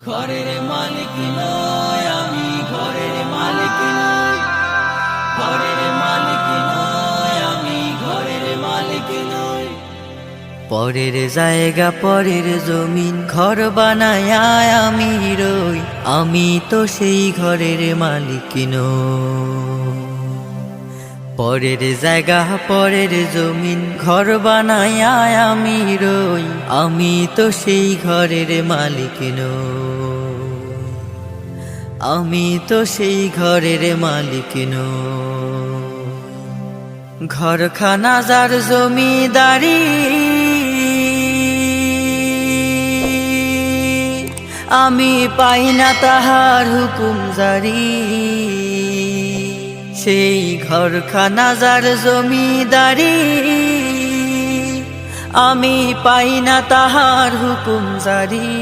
ঘরের মালিক নয় আমি ঘরের মালিক নই। ঘরের মালিক নয় আমি ঘরের মালিক নই। পরের জায়গা, পরের জমিন, ঘর বানায় আমি রই। আমি তো সেই ঘরের মালিক নই। পরের জায়গা, পরের জমিন, ঘর বানায় আমি রই। আমি তো সেই ঘরের মালিক আমি তো সেই ঘরের মালিক নই। ঘরখানা যার জমিদারি, আমি পাই না তাহার হুকুম জারি। সেই ঘরখানা যার জমিদারি, আমি পাই না তাহার হুকুম জারি।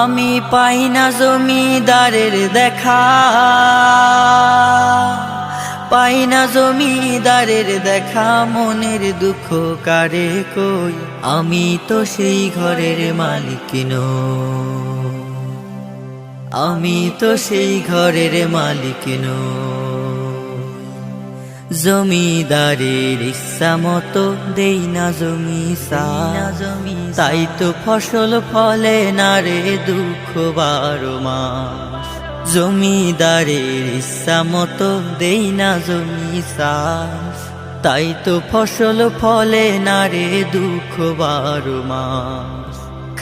আমি পাই না জমিদারের দেখা, পাই না জমিদারের দেখা, মনের দুঃখ কারে কই? আমি তো সেই ঘরের মালিক নই। আমি তো সেই ঘরের মালিক জমিদারের ইচ্ছা মতো দেই না জমি জমি তাই তো ফসল ফলে না রে দুঃখ বারো মাস। জমিদারের ইচ্ছা মতো দেই না জমি চাষ তাই তো ফসল ফলে না রে দুঃখ বারো মাস।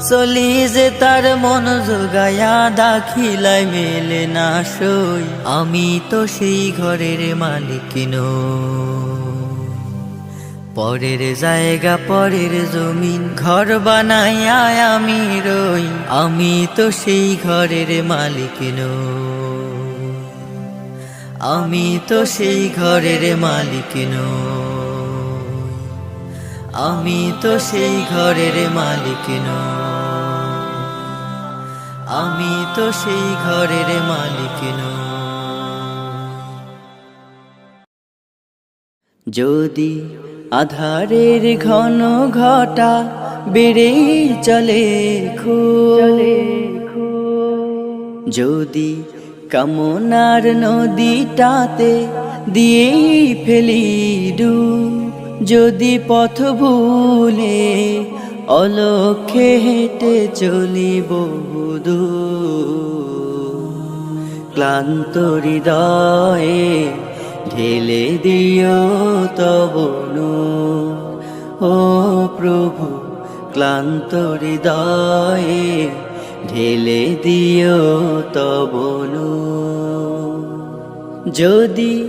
চলি যে তার মন জোগায়া দাখিলাই মেলে না সই। আমি তো সেই ঘরের মালিক পরের জায়গা, পরের জমিন, ঘর বানাইয়া আমি রই। আমি তো সেই ঘরের মালিক আমি তো সেই ঘরের মালিক আমি তো সেই ঘরের মালিক আমি তো সেই ঘরের মালিক যদি আধারের ঘন ঘটা বেড়েই চলে খো যদি কামনার নদীটাতে দিয়ে ফেলি ডুব যদি পথ ভুলে অলক্ষে হেঁটে চলি বহুদূর ক্লান্ত হৃদয়ে ঢেলে দিও তবনু ও প্রভু, ক্লান্ত হৃদয়ে ঢেলে দিও তবনু যদি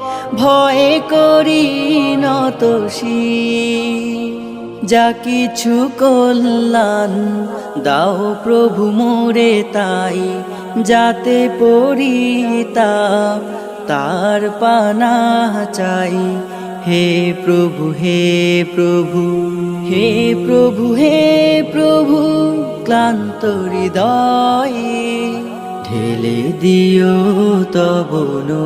ভয় করি নত শির। যা কিছু কল্যাণ দাও প্রভু মোরে তাই, যাতে পরিতাপ তার পানা চাই হে প্রভু হে প্রভু হে প্রভু হে প্রভু, ক্লান্ত হৃদয়ে ঠেলে দিও তবনু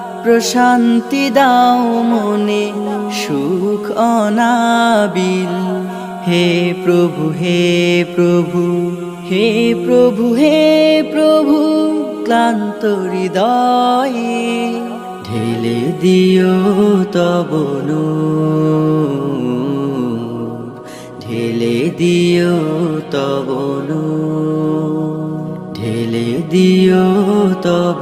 প্রশান্তি দাও মনে সুখ অনাবিল। হে প্রভু হে প্রভু হে প্রভু হে প্রভু ক্লান্ত হৃদয়ে ঢেলে দিও তব নূর, ঢেলে দিও তব নূর, ঢেলে দিও তব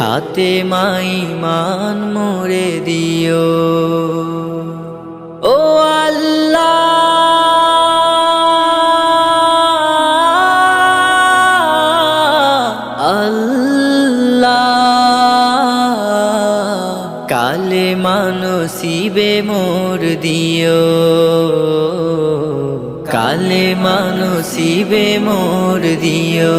খাতে মাই মান মোরে দিও। ও আল্লাহ আল্লাহ, কালে মানসিবে মোর দিও। কালে মানসিবে মোর দিও।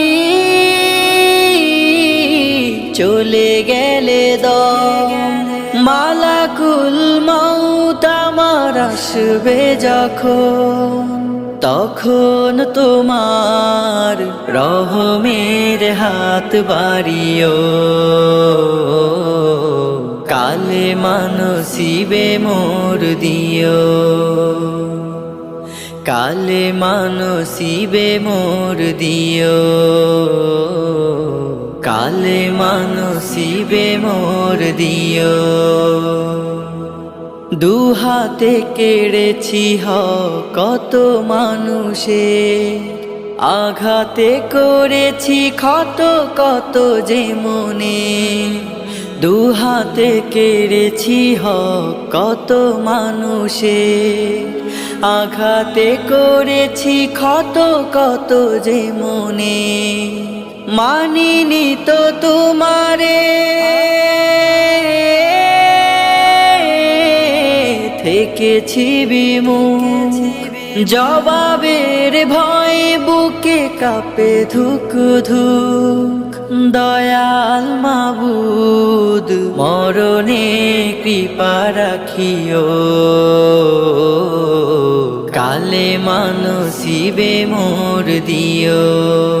চলে গেলে মালাকুল মৌত আমার আসবে যখন। তখন তোমার রহমের হাত বাড়িও। কালে মানসিবে মোর দিও। কালে মানসিবে মোর দিও। কালে মানসিবে মোর দিও। দুহাতে কেড়েছি হ কত মানুষে, আঘাতে করেছি ক্ষত কত যে মনে। দুহাতে কেড়েছি হ কত মানুষে, আঘাতে করেছি ক্ষত কত যে মনে। মানিনি তো তোমারে। থেকেছি বিমুখ। জবাবের ভয় বুকে কাপে ধুক ধুক। দয়াল মাবুদ, মরণে কৃপা রাখিও। কালে মানসিবে মোর দিও।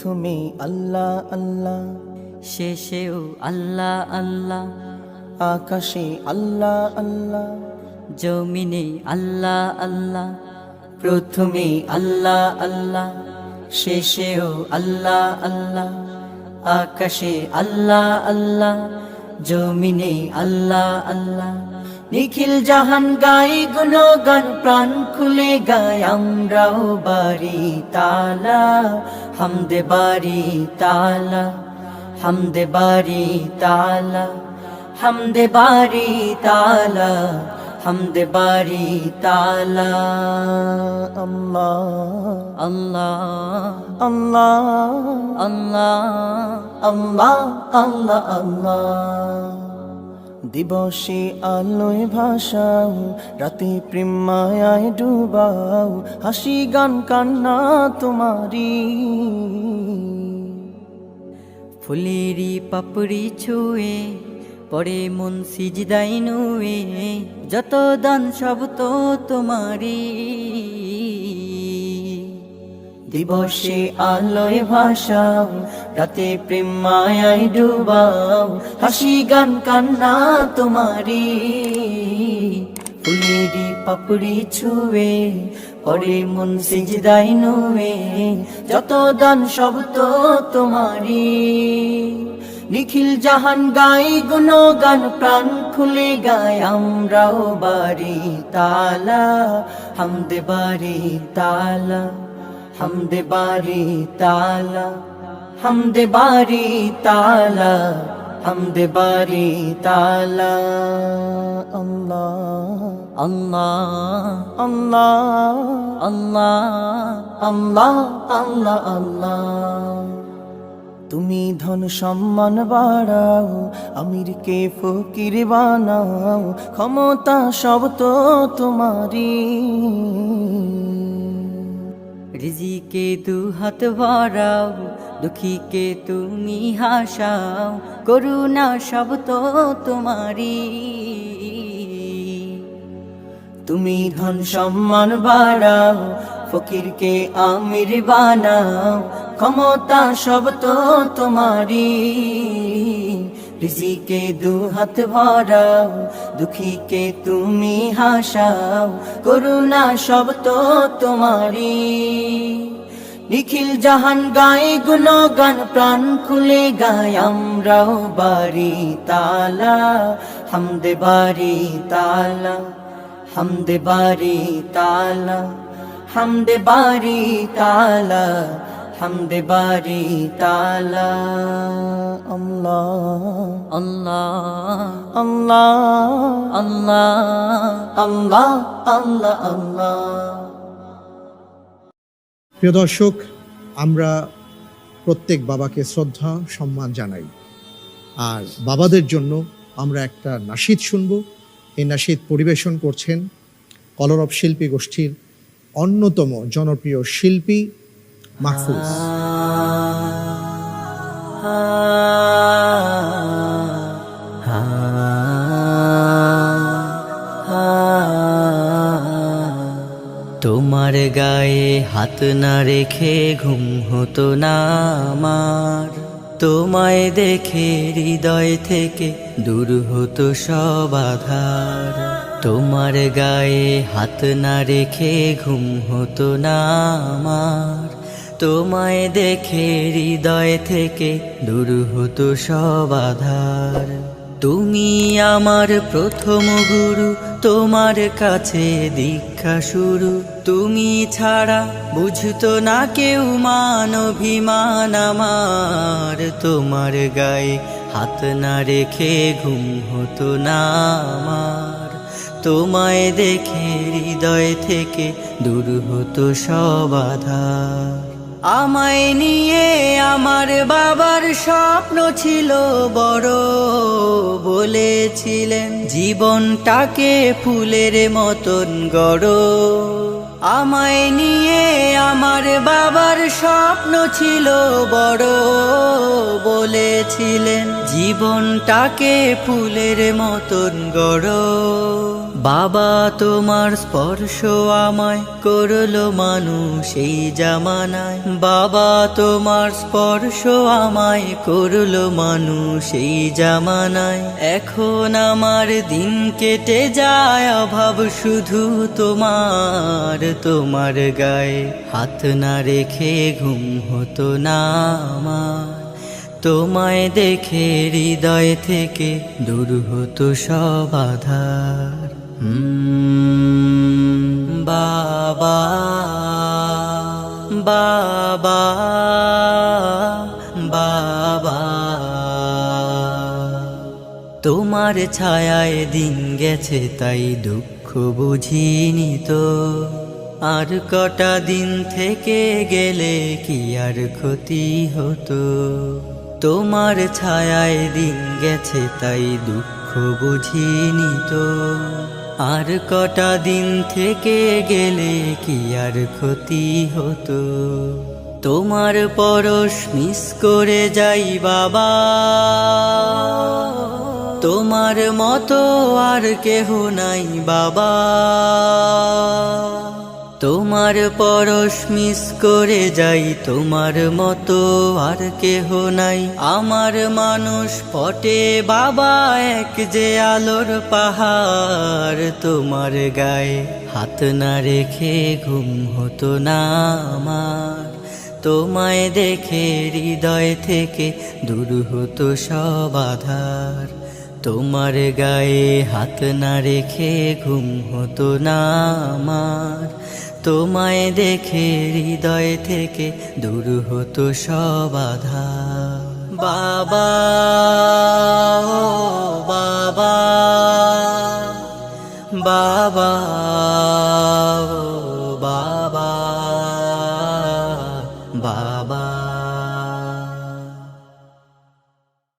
প্রথমে আল্লাহ আল্লাহ। শেষেও আল্লাহ আল্লাহ। আকাশে আল্লাহ আল্লাহ। জমিনে আল্লাহ আল্লাহ। প্রথমে আল্লাহ আল্লাহ। শেষেও আল্লাহ আল্লাহ। আকাশে আল্লাহ আল্লাহ। জমিনে আল্লাহ আল্লাহ। নিখিল জাহান গাই গুণগান, প্রাণ খুলে গাই আমরাও বাড়ি তালা, হামদে বাড়ি তালা, হামদে বাড়ি তালা, হামদে বাড়ি তালা, হামদে বাড়ি তালা। আল্লাহ আল্লাহ আল্লাহ আল্লাহ আল্লাহ আল্লাহ আল্লাহ। দিবসে আলোয় ভাসাও, রাতে প্রেমায় ডুবাও, হাসি গান কান্না তোমারি ফুলেরি পাপড়ি ছুঁয়ে, পরে মন সিজদাই নুয়ে, যত দান সব তো তোমারি দিবসে আলোয় ভাসাও, রাতে প্রেম প্রেমায় ডুবাও, হাসি গান কান্না তোমারি ফুলেরি পাপড়ি ছুঁয়ে, পরে মন সিজদাই নুয়ে, যত দান সব তো তোমারি নিখিল জাহান গাই গুণ গান প্রাণ খুলে গায় আমরাও বাড়ি তালা হামদে বাড়ি তালা। হামদে বাড়ি তালা, হামদে বাড়ি তালা, হামদে বাড়ি তালা। আল্লাহ আল্লাহ আল্লাহ আল্লাহ আল্লাহ আল্লাহ আল্লাহ। তুমি ধন সম্মান বাড়াও আমিরকে ফকির বানাও, ক্ষমতা সব তো তোমারি রিজিকে দু হাত ভরাও দুঃখীকে তুমি হাসাও, করুণা সব তো তোমারি তুমি ধন সম্মান বাড়াও, ফকিরকে আমির বানাও, ক্ষমতা সব তো তোমারি রিজিকে দু হাত ভরাও দুঃখীকে তুমি হাসাও, করুণা সব তো তোমারি নিখিল জাহান গাই গুণগান, প্রাণ খুলে গায় আমরাও বাড়ি তালা, হামদে বাড়ি তালা, হামদে বাড়ি তালা, হামদে বাড়ি তালা। হামদে বাড়ি তালা। আল্লাহ আল্লাহ আল্লাহ আল্লাহ আল্লাহ। আল্লাহ আল্লাহ প্রিয় দর্শক, আমরা প্রত্যেক বাবাকে শ্রদ্ধা, সম্মান জানাই। আর বাবাদের জন্য আমরা একটা নাশিদ শুনব। এই নাশিদ পরিবেশন করছেন কলরব শিল্পী গোষ্ঠীর অন্যতম জনপ্রিয় শিল্পী মাহফুজ তোমার গায়ে হাত না রেখে ঘুম হতো না আমার। তোমায় দেখে হৃদয় থেকে দূর হতো সব আধার। তোমার গায়ে হাত না রেখে ঘুম হতো না আমার। তোমায় দেখে হৃদয় থেকে দূর হতো সব আধার। তুমি আমার প্রথম গুরু, তোমার কাছে দীক্ষা শুরু। তুমি ছাড়া বুঝতো না কেউ মান অভিমান আমার। তোমার গায়ে হাত না রেখে ঘুম হতো না আমার। তোমায় দেখে হৃদয় থেকে দূর হতো সব আধার। আমায় নিয়ে আমার বাবার স্বপ্ন ছিল বড়, বলেছিলেন জীবনটাকে ফুলের মতন গড়। আমায় নিয়ে আমার বাবার স্বপ্ন ছিল বড়, বলেছিলেন জীবনটাকে ফুলের মতন গড়। বাবা তোমার স্পর্শ আমায় করল মানুষ এই জামানায়। বাবা তোমার স্পর্শ আমায় করল মানুষ এই জামানায়। এখন আমার দিন কেটে যায়, অভাব শুধু তোমার তোমার গায়ে। হাত না রেখে ঘুম হতো না আমার। তোমায় দেখে হৃদয় থেকে দূর হতো সব আধার। বাবা বাবা বাবা তোমার ছায়ায় দিন গেছে, তাই দুঃখ বুঝিনি তো। আর কটা দিন থেকে গেলে কি আর ক্ষতি হতো? তোমার ছায়ায় দিন গেছে, তাই দুঃখ বুঝিনি তো। আর কটা দিন থেকে গেলে কি আর ক্ষতি হতো? তোমার পরশ মিস করে যাই বাবা। তোমার মতো আর কেহ নাই বাবা। তোমার পরশ মিস করে যাই, তোমার মতো আর কেহ নাই। আমার মানুষ পটে বাবা, এক যে আলোর পাহাড় তোমার গায়ে। হাত না রেখে ঘুম হতো না আমার। তোমায় দেখে হৃদয় থেকে দূর হতো সব আধার। তোমার গায়ে হাত না রেখে ঘুম হতো না আমার। তোমায় দেখে হৃদয় থেকে দূর হতো সবাধা বাবা বাবা বাবা